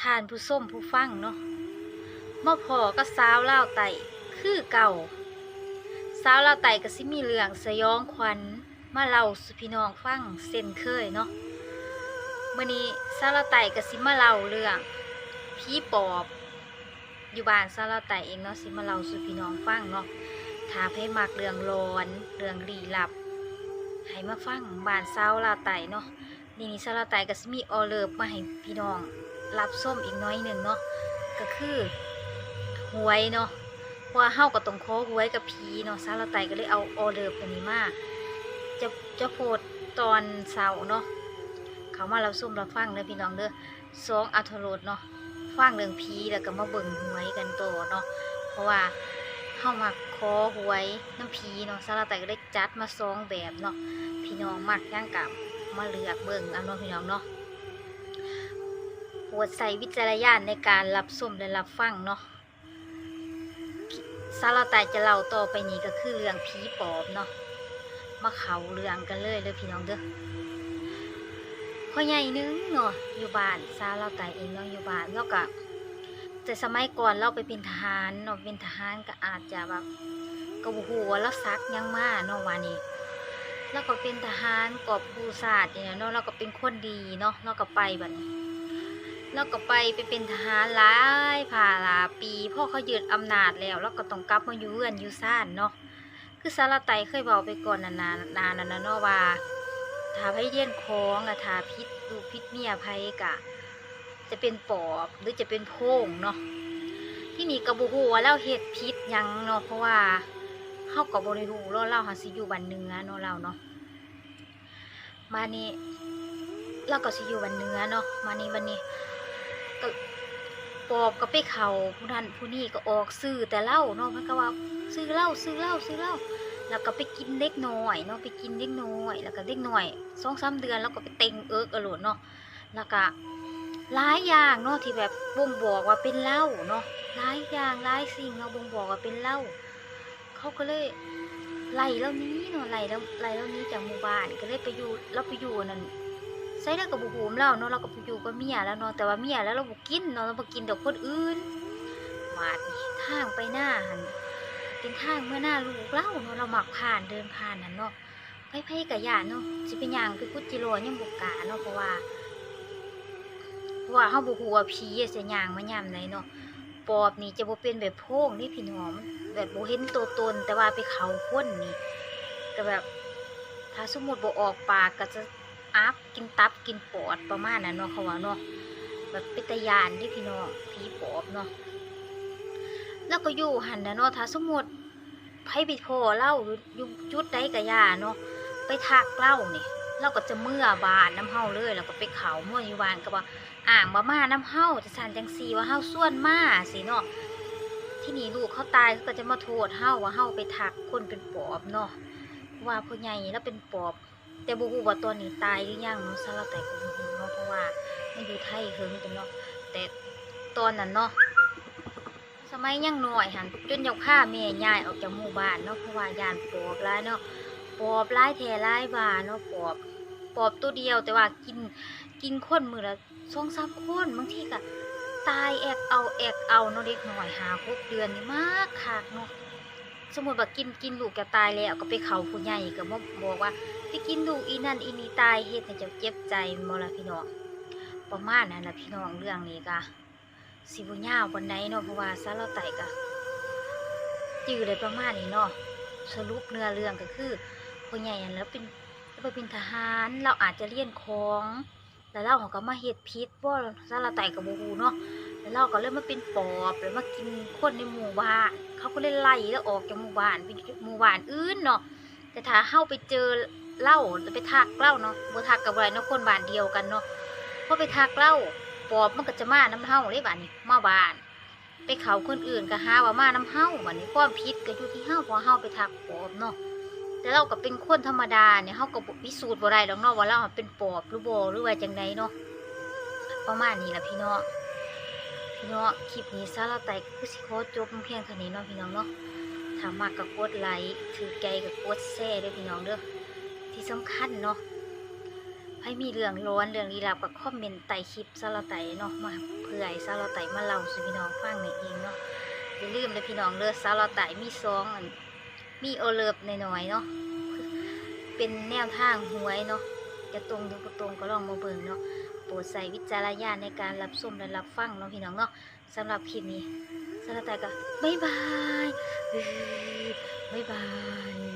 ทานผู้ส้มผู้ฟังเนาะมาพอก็สาวเล่าไต่คือเก่าสาวเล่าไต่ก็สิมีเรื่องสยองขวัญมาเล่าสุพี่น้องฟังเส้นเคยเนาะมื่อนี้สาวเล่าไต่ก็สิมาเล่าเรื่องผีปอบอยู่บ้านสาวเล่าไต่เองเนาะสิมาเล่าสุพี่น้องฟังเนาะถาให้มักเรื่องร้อน เรื่องลี้ลับ ให้มาฟังบ้านสาวเล่าไต่เนาะ นี่นี่ซาลาไตก็สิมีออเลิฟมาให้พี่น้อง รับส้มอีกน้อยหนึ่งเนาะก็คือหวยเนาะเพราะว่าเฮาก็ต้องขอหวยกับผีเนาะซาลาไตก็เลยเอาออเลิฟตัวนี้มาจะจะโพสต์ตอนเสาร์เนาะเขามารับส้มรับฟังเด้อพี่น้องเด้อสองอัธรสเนาะฟังเรื่องผีแล้วก็มาเบิ่งหวยกันโตเนาะเพราะว่าเฮามาขอหวยน้ำผีเนาะซาลาไตก็ได้จัดมาสองแบบเนาะพี่น้องมักย่างกับ มาเลือกเบิ่งเอาเนาะพี่น้องเนาะโปรดใส่วิจารณญาณในการรับชมและรับฟังเนาะสาระตายจะเล่าต่อไปนี้ก็คือเรื่องผีปอบเนาะมาเขาเรื่องกันเลยเลยพี่น้องเด้อพ่อใหญ่นึงเนาะอยู่บ้านซาเราตายเองเนาะอยู่บ้านแล้วก็แต่สมัยก่อนเราไปเป็นทหารเนาะเป็นทหารก็อาจจะแบบกระหูว่าเราซักยังมาเนาะวานี้ แล้วก็เป็นทหารกอบผู้ศาสตร์เนี่ยเนาะเราก็เป็นคนดีเนาะเราก็ไปบัดนี้เราก็ไปไปเป็นทหารหลายผ่าหลาปีพ่อเขายึดอำนาจแล้วเราก็ต้องกลับมาอยู่เรือนอยู่ซ่านเนาะคือสารไตเคยบอกไปก่อนนานๆนานๆนเนาะว่าถ้าไผเลี้ยนของอะถ้าพิษดูพิษเมียไผกะ จะเป็นปอบหรือจะเป็นโพงเนาะที่นี่กระบูฮูว่าเราเฮ็ดพิษยังเนาะเพราะว่า เฮาก็บ่ได้รู้เราเราหาสิอยู่บ้านเหนือเนาะเราเนาะมานี่เราก็สิอยู่บ้านเหนือเนาะมานี่วันนี้ก็ปอบก็ไปเขาผู้นั้นผู้นี้ก็ออกซื้อแต่เล้าเนาะมันก็ว่าซื้อเล้าซื้อเล้าซื้อเล้าแล้วก็ไปกินเล็กน้อยเนาะไปกินเล็กน้อย แล้วก็เล็กน้อยสองสามเดือนแล้วก็ไปเต็งเอิกอรดเนาะแล้วก็หลายอย่างเนาะที่แบบบ่งบอกว่าเป็นเล้าเนาะหลายอย่างหลายสิ่งเนาะบ่งบอกว่าเป็นเล้า เขาก็เลยไล่แล้วนี้เนาะไล่แล้วไล่แล้วนี้จากหมู่บ้านก็เลยไปอยู่เราไปอยู่นั่นใส่แล้วกับบุหูมเราเนาะเราก็ไปอยู่กับเมียแล้วเนาะแต่ว่าเมียแล้วเราบ่กินเนาะเราบ่กินดอกคนอื่นวาดนี่ทางไปหน้าหันเป็นทางเมื่อหน้าลูกเล่าเนาะเราหมักผ่านเดินผ่านนั่นเนาะไปไปกับยาเนาะสิเป็นหยังไปกุจิโร่ยังบ่กล้าเนาะเพราะว่าเพราะว่าเฮาบ่ฮู้ว่าผีอะสิย่างมายามใดเนาะ ปอบนี่จะบ่เป็นแบบโพงนี่พี่น้องแบบโบเห็นตัวตน แต่ว่าไปเขาคนนี่ก็แบบ ถ้าสมมติบออกปากก็จะอัพกินตับกินปอดประมาณนั้นเนาะเขาว่าเนาะแบบเป็นตยานที่พี่น้องผีปอบเนาะแล้วก็อยู่หันนะเนาะถ้าสมมติไพ่บิดโพเล่าอยู่จุดใดกะยาเนาะไปทักเล่านี่ เราก็จะเมื่อบานน้ำเฮาเลยแล้วก็ไปเขาเมื่ออยู่วานก็ว่าอ่างมามาน้ำเฮาจะสันจังสีว่าเฮาส่วนมาสิเนาะที่นี่ลูกเขาตายเขาก็จะมาโทษเฮาว่าเฮาไปทักคนเป็นปอบเนาะว่าพ่อใหญ่แล้วเป็นปอบ แต่บ่ฮู้ว่าตัวนี้ตายหรือยังเนาะซะแล้วแต่ก็บ่ฮู้เนาะเพราะว่ามันอยู่ไทยเฮิงจังเนาะแต่ตอนนั้นเนาะสมัยยังหน้อยหันจนยกผ้าแม่ย้ายออกจากหมู่บ้านเนาะเพราะว่ายานปอบหลายเนาะ ปอบหลายแท้หลายบาเนาะปอบปอบตัวเดียวแต่ว่ากินกินคนมือละ2-3คนบางทีก็ตายแอกเอาแอกเอาเนาะเด็กหน่อยหาหกเดือนนี่มากคักเนาะสมมติว่ากินกินลูกแกตายแล้วก็ไปเขาผู้ใหญ่ก็มาบอกว่าไปกินลูกอีนั่นอีนี่ตายเฮ็ดให้เจ้าเจ็บใจบ่ล่ะพี่น้องประมาณนั้นละพี่น้องเรื่องนี้ก็สิบ่ยาวปานใดเนาะเพราะว่าซาเราไตก็จื้อได้ประมาณนี้เนาะสรุปเนื้อเรื่องก็คือ ผู้ใหญ่แล้วเป็นแล้วไปเป็นทหาร เราอาจจะเรียนของแล้วเราก็มาเฮ็ดพิษบ่าซาลาไตกับบ่ฮู้เนาะแล้วเราก็เริ่มมาเป็นปอบแล้วมากินคนในหมู่บ้านเขาก็เลยไล่แล้วออกจากหมู่บ้านไปหมู่บ้านอื่นเนาะแต่ถ้าเฮาไปเจอเล้าไปทักเล้าเนาะบ่ทักกับอะไรเนาะคนบ้านเดียวกันเนาะพอไปทักเล้าปอบมันก็จะมาน้ำเฮาเลยบัดนี้มาบ้าน ไปเขาคนอื่นก็หาว่ามาน้ำเฮาบัดนี้ความผิดก็อยู่ที่เฮาพราะเฮาไปทักปอบเนาะ แต่เราก็เป็นคนธรรมดาเนี่ยเขาก็บ่พิสูจน์บ่ได้หรอกเนาะว่าเราเป็นปอบหรือบ่หรือว่าจังไดเนาะประมาณนี้ละพี่น้องพี่น้องคลิปนี้ซาเราไต่ก็คือสิขอจบเพียงเท่านี้เนาะพี่น้องเนาะถ้ามักก็กดไลค์ถือใจก็กดแชร์เด้อพี่น้องเด้อที่สำคัญเนาะให้มีเรื่องร้อนเรื่องลี้ลับก็คอมเมนต์ใต้คลิปซาลาไตเนาะมาเพื่อซาลาไตมาเล่าสู่พี่น้องฟังนี่เองเนาะอย่าลืมเลยพี่น้องเด้อซาลาไตมีซองอัน มีโอเลิฟหน่อยๆเนาะเป็นแนวทางหวยเนาะจะตรงหรือบ่ตรงก็ลองมาเบิ่งเนาะโปรดใส่วิจารณญาณในการรับชมและรับฟังเนาะพี่น้องเนาะสำหรับคลิปนี้ซาลาแตก็บ๊ายบายเอ้ยบ๊ายบาย